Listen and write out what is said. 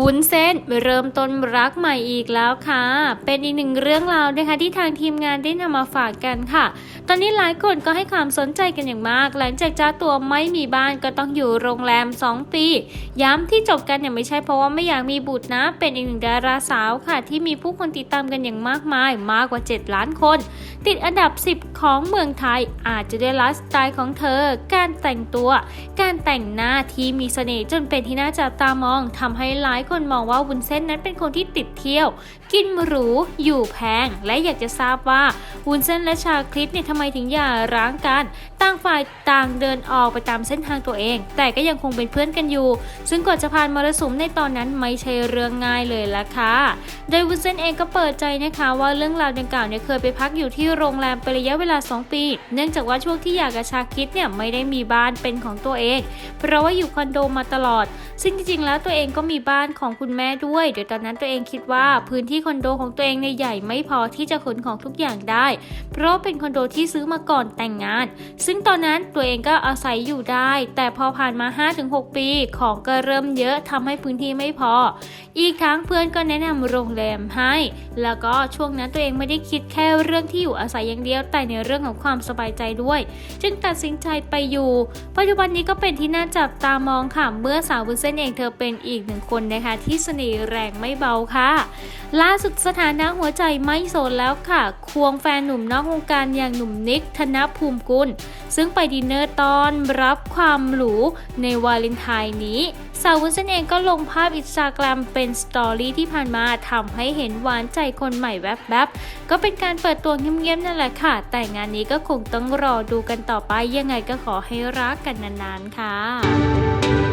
วุ้นเส้นเริ่มต้นรักใหม่อีกแล้วค่ะ เป็นอีกหนึ่งเรื่องราวนะคะที่ทางทีมงานได้นำมาฝากกันค่ะ ตอนนี้หลายคนก็ให้ความสนใจกันอย่างมาก หลังจากเจ้าตัวไม่มีบ้านก็ต้องอยู่โรงแรม 2 ปี ย้ำที่จบกันเนี่ยไม่ใช่เพราะว่าไม่อยากมีบุตรนะ เป็นอีกหนึ่งดาราสาวค่ะ ที่มีผู้คนติดตามกันอย่างมากมาย มากกว่า 7 ล้านคน ติดอันดับ 10 ของเมืองไทย อาจจะด้วยไลฟ์สไตล์ของเธอ การแต่งตัว การแต่งหน้าที่มีเสน่ห์จนเป็นที่น่าจับตามองทำให้หลายคนมองว่าวุ้นเส้นนั้นเป็นคนที่ติดเที่ยว กินหรู อยู่แพง และอยากจะทราบว่าวุ้นเส้นและชาคริสเนี่ยทำไมถึงหย่าร้างกัน ต่างฝ่ายต่างเดินออกไปตามเส้นทางตัวเอง แต่ก็ยังคงเป็นเพื่อนกันอยู่ ซึ่งกว่าจะผ่านมรสุมในตอนนั้นไม่ใช่เรื่องง่ายเลยละค่ะ โดยวุ้นเส้นเองก็เปิดใจนะคะว่าเรื่องราวดังกล่าวเนี่ยเคยไปพักอยู่ที่โรงแรมเป็นระยะเวลา 2 ปี เนื่องจากว่าช่วงที่อยากกับชาคิดเนี่ยไม่ได้มีบ้านเป็นของตัวเอง เพราะว่าอยู่คอนโดมาตลอด ซึ่งจริงๆแล้วตัวเองก็มีบ้านของคุณแม่ด้วย โดยตอนนั้นตัวเองคิดว่าพื้นที่คอนโดของตัวเองเนี่ยใหญ่ไม่พอที่จะขนของทุกอย่างได้ เพราะเป็นคอนโดที่ซื้อมาก่อนแต่งงาน ซึ่งตอนนั้นตัวเองก็อาศัยอยู่ได้ แต่พอผ่านมา 5-6 ปี ของก็เริ่มเยอะทำให้พื้นที่ไม่พอ อีกทั้งเพื่อนก็แนะนำโรงแรมให้ แล้วก็ช่วงนั้นตัวเองไม่ได้คิดแค่เรื่องที่อยู่อาศัยอย่างเดียว แต่ในเรื่องของความสบายใจด้วย จึงตัดสินใจไปอยู่ ปัจจุบันนี้ก็เป็นที่น่าจับตามองค่ะ เมื่อสาววุ้นเส้นเองเธอเป็นอีกหนึ่งคนนะนะคะที่เสน่ห์แรงไม่เบาค่ะ ล่าสุดสถานะหัวใจไม่โสดแล้วค่ะ ควงแฟนหนุ่มนอกวงการอย่างหนุ่มนิกธนภูมิกุล ซึ่งไปดินเนอร์ตอนรับความหรูในวาเลนไทน์นี้สาววุ้นเส้นเองก็ลงภาพอินสตาแกรมเป็นสตอรี่ที่ผ่านมาทำให้เห็นหวานใจคนใหม่แวบๆ ก็เป็นการเปิดตัวเงียบๆนั่นแหละค่ะ แต่งานนี้ก็คงต้องรอดูกันต่อไปยังไงก็ขอให้รักกันนานๆค่ะ